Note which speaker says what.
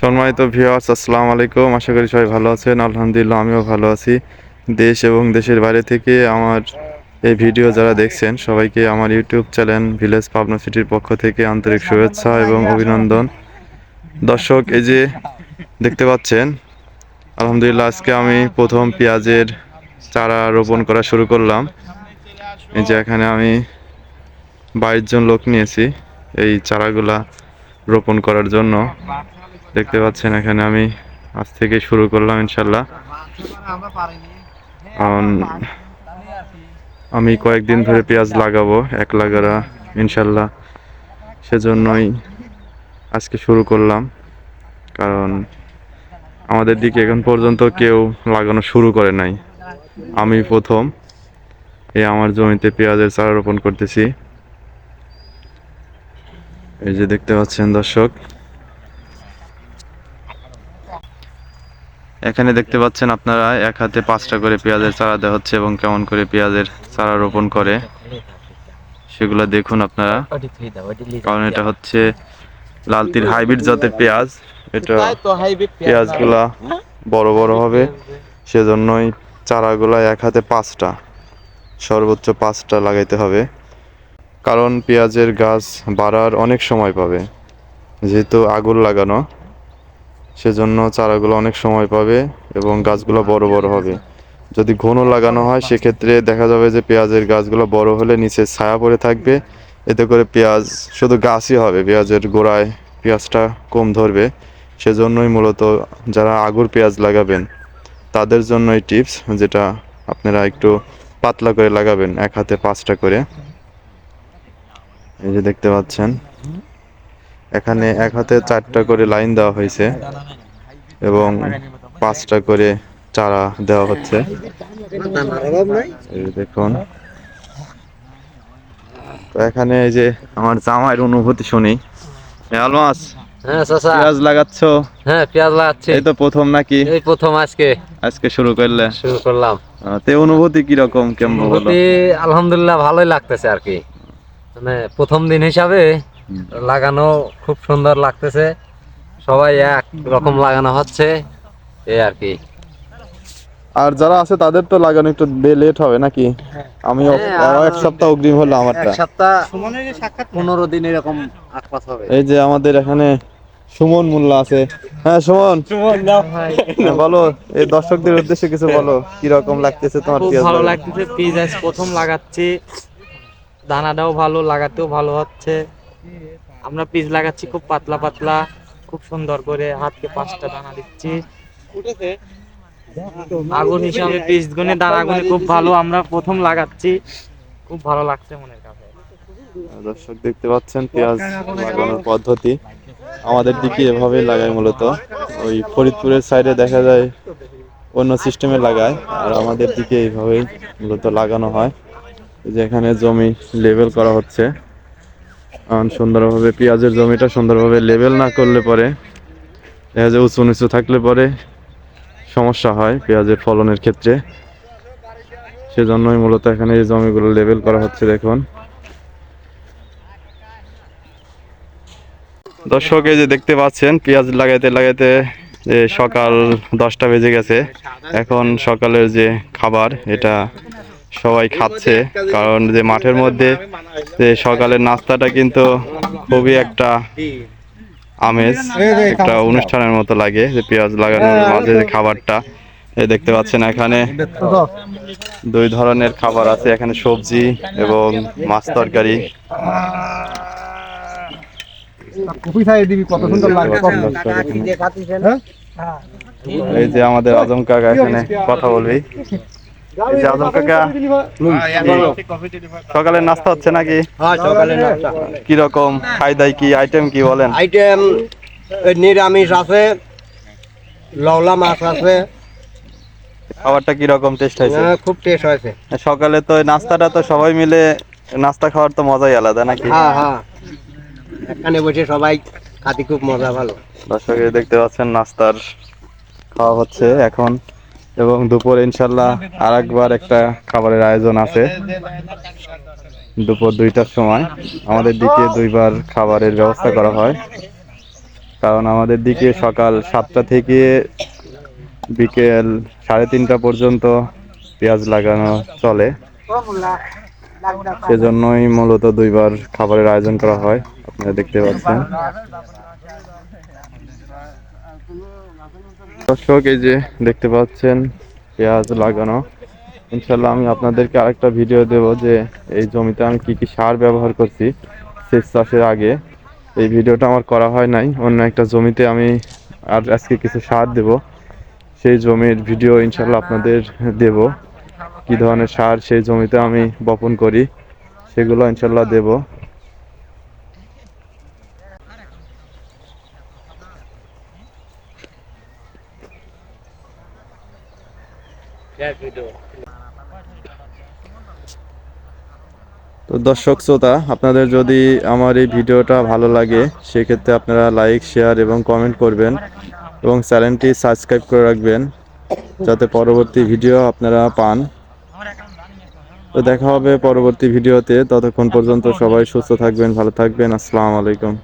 Speaker 1: সম্মানিত ভিউয়ার্স আসসালামু আলাইকুম। আশা করি সবাই ভালো আছেন। আলহামদুলিল্লাহ, আমিও ভালো আছি। দেশ এবং দেশের বাইরে থেকে আমার এই ভিডিও যারা দেখছেন, সবাইকে আমার ইউটিউব চ্যানেল ভিলেজ পাবনা সিটির পক্ষ থেকে আন্তরিক শুভেচ্ছা এবং অভিনন্দন। দর্শক, এই যে দেখতে পাচ্ছেন, আলহামদুলিল্লাহ আজকে আমি প্রথম পেঁয়াজের চারা রোপণ করা শুরু করলাম। এই যে এখানে আমি বাইশ জন লোক নিয়েছি এই চারাগুলা রোপণ করার জন্য। দেখতে পাচ্ছেন এখানে আমি আজ থেকে শুরু করলাম ইনশাল্লাহ আমি কয়েকদিন ধরে পেঁয়াজ লাগাবো, এক লাগারা ইনশাল্লাহ সেজন্যই আজকে শুরু করলাম। কারণ আমাদের দিকে এখন পর্যন্ত কেউ লাগানো শুরু করে নাই। আমি প্রথম এই আমার জমিতে পেঁয়াজের চারা রোপণ করতেছি। এই যে দেখতে পাচ্ছেন দর্শক এখানে দেখতে পাচ্ছেন আপনারা এক হাতে পাঁচটা করে পেঁয়াজের চারা দেওয়া হচ্ছে এবং কেমন করে পেঁয়াজের চারা রোপণ করে সেগুলো দেখুন আপনারা। কারণ এটা হচ্ছে লালতির হাইব্রিড জাতের পেঁয়াজ। এটা পেঁয়াজগুলা বড় বড় হবে। সেজন্যই চারাগুলা এক হাতে পাঁচটা, সর্বোচ্চ পাঁচটা লাগাইতে হবে। কারণ পেঁয়াজের গাছ বাড়ার অনেক সময় পাবে। যেহেতু আগুন লাগানো। সেজন্য চারাগুলো অনেক সময় পাবে এবং গাছগুলো বড় বড় হবে। যদি ঘন লাগানো হয়, সেক্ষেত্রে দেখা যাবে যে পেঁয়াজের গাছগুলো বড় হলে নিচে ছায়া পড়ে থাকবে। এতে করে পেঁয়াজ শুধু গাছই হবে, পেঁয়াজের গোড়ায় পেঁয়াজটা কম ধরবে। সেজন্যই মূলত যারা আগুর পেঁয়াজ লাগাবেন, তাদের জন্য এই টিপস যেটা আপনারা একটু পাতলা করে লাগাবেন, এক হাতে পাঁচটা করে। এই যে দেখতে পাচ্ছেন এখানে এক হাতে চারটা করে লাইন দেওয়া হয়েছে এবং পাঁচটা করে চারা দেওয়া হচ্ছে। দেখুন। তো এখানে এই যে আমার জামাইয়ের অনুভূতি শুনি। আলমাস
Speaker 2: হ্যাঁ চাচা।
Speaker 1: পেঁয়াজ লাগাচ্ছ?
Speaker 2: হ্যাঁ পেঁয়াজ লাগাচ্ছি।
Speaker 1: এই তো প্রথম নাকি?
Speaker 2: এই প্রথম আজকে।
Speaker 1: আজকে শুরু করলে?
Speaker 2: শুরু করলাম।
Speaker 1: তে অনুভূতি কীরকম কেমন বলো
Speaker 2: অনুভূতি আলহামদুলিল্লাহ ভালোই লাগতেছে আর কি। মানে প্রথম দিন হিসাবে। লাগানো খুব সুন্দর লাগতেছে। সবাই এক রকম লাগানো হচ্ছে এই আর কি।
Speaker 1: আর যারা আছে তাদের তো লাগানো একটু লেট হবে নাকি? আমি
Speaker 2: হ্যাঁ,
Speaker 1: এক সপ্তাহ অগ্রিম হলো আমারটা।
Speaker 2: সপ্তাহ পনেরো দিন এরকম আকপাস হবে।
Speaker 1: এই যে আমাদের এখানে সুমন মোল্লা আছে। হ্যাঁ সুমন। হ্যাঁ, বলো এই দর্শকদের উদ্দেশ্যে কিছু বলো কি রকম লাগতেছে তোমার
Speaker 3: খুব
Speaker 1: পেঁয়াজ
Speaker 3: ভালো লাগতেছে পিস আজ প্রথম লাগাচ্ছি। দানাটাও ভালো লাগাতেও ভালো হচ্ছে। আমরা পিস লাগাচ্ছি খুব পাতলা পাতলা, খুব সুন্দর করে হাতকে পাঁচটা দানা দিচ্ছি। আগুন হিসাবে পিস গুনে, দানা গুনে খুব ভালো আমরা প্রথম লাগাচ্ছি। খুব ভালো লাগছে মনের কাছে।
Speaker 1: দর্শক দেখতে পাচ্ছেন, পেঁয়াজ লাগানোর পদ্ধতি। আমাদের দিকে এভাবেই লাগায় মূলত। ওই ফরিদপুরের সাইডে দেখা যায়, অন্য সিস্টেমে লাগায়। আর আমাদের দিকে এইভাবেই মূলত লাগানো হয়। যে এখানে জমি লেভেল করা হচ্ছে। সুন্দরভাবে পেঁয়াজের জমিটা সুন্দরভাবে লেবেল না করলে পরে যায় উঁচু নিচু থাকলে পরে সমস্যা হয় পেঁয়াজের ফলনের ক্ষেত্রে। সেজন্যই মূলত এখানে এই জমিগুলো লেবেল করা হচ্ছে দেখুন। দর্শক, এই যে দেখতে পাচ্ছেন, পেঁয়াজ লাগাইতে লাগাইতে যে সকাল দশটা বেজে গেছে। এখন সকালের যে খাবার, এটা সবাই খাচ্ছে কারণ যে মাঠের মধ্যে যে সকালের নাস্তাটা কিন্তু খুবই একটা আমেজ একটা অনুষ্ঠানের মতো লাগে যে পেঁয়াজ লাগানোর মাঝে যে খাবারটা এই দেখতে পাচ্ছেন এখানে দুই ধরনের খাবার আছে এখানে সবজি এবং মাছ তরকারি। এই যে আমাদের আজম কাকা এখানে কথা বলবি। এই যে আজম কাকা। সকালে নাস্তা হচ্ছে নাকি?
Speaker 4: হ্যাঁ সকালে নাস্তা।
Speaker 1: কি রকম? খাই দাই কি? আইটেম কি বলেন?
Speaker 4: আইটেম নিরামিষ আছে লওলা মাছ আছে।
Speaker 1: খাবারটা কি রকম টেস্ট হয়েছে?
Speaker 4: হ্যাঁ, খুব টেস্ট হয়েছে।
Speaker 1: সকালে তো নাস্তাটা তো সবাই মিলে নাস্তা খাওয়ার তো মজাই আলাদা নাকি?
Speaker 4: হ্যাঁ হ্যাঁ। এখানে বসে সবাই খাতি খুব মজা ভালো।
Speaker 1: দর্শকে দেখতে পাচ্ছেন নাস্তার খাওয়া হচ্ছে এখন। এবং দুপুরে ইনশাল্লাহ আর একবার একটা খাবারের আয়োজন আছে। দুপুর দুইটার সময় আমাদের দিকে দুইবার খাবারের ব্যবস্থা করা হয়। কারণ আমাদের দিকে সকাল সাতটা থেকে বিকেল সাড়ে তিনটা পর্যন্ত পেঁয়াজ লাগানো চলে। সেজন্যই মূলত দুইবার খাবারের আয়োজন করা হয়, আপনারা দেখতে পাচ্ছেন। দর্শক, এই যে দেখতে পাচ্ছেন, পেঁয়াজ লাগানো। ইনশাল্লাহ আমি আপনাদেরকে আরেকটা ভিডিও দেব যে এই জমিতে আমি কি কি সার ব্যবহার করছি সেচ চাষের আগে। এই ভিডিওটা আমার করা হয় নাই। অন্য একটা জমিতে আমি আর আজকে কিছু সার দেব। সেই জমির ভিডিও ইনশাল্লাহ আপনাদের দেব। কি ধরনের সার সেই জমিতে আমি বপন করি, সেগুলো ইনশাল্লাহ দেব। তো দর্শক শ্রোতা, আপনাদের যদি আমার এই ভিডিওটা ভালো লাগে, সেক্ষেত্রে আপনারা লাইক শেয়ার এবং কমেন্ট করবেন এবং চ্যানেলটি সাবস্ক্রাইব করে রাখবেন যাতে পরবর্তী ভিডিও আপনারা পান। তো দেখা হবে পরবর্তী ভিডিওতে ততক্ষণ পর্যন্ত সবাই সুস্থ থাকবেন, ভালো থাকবেন। আসসালামু আলাইকুম।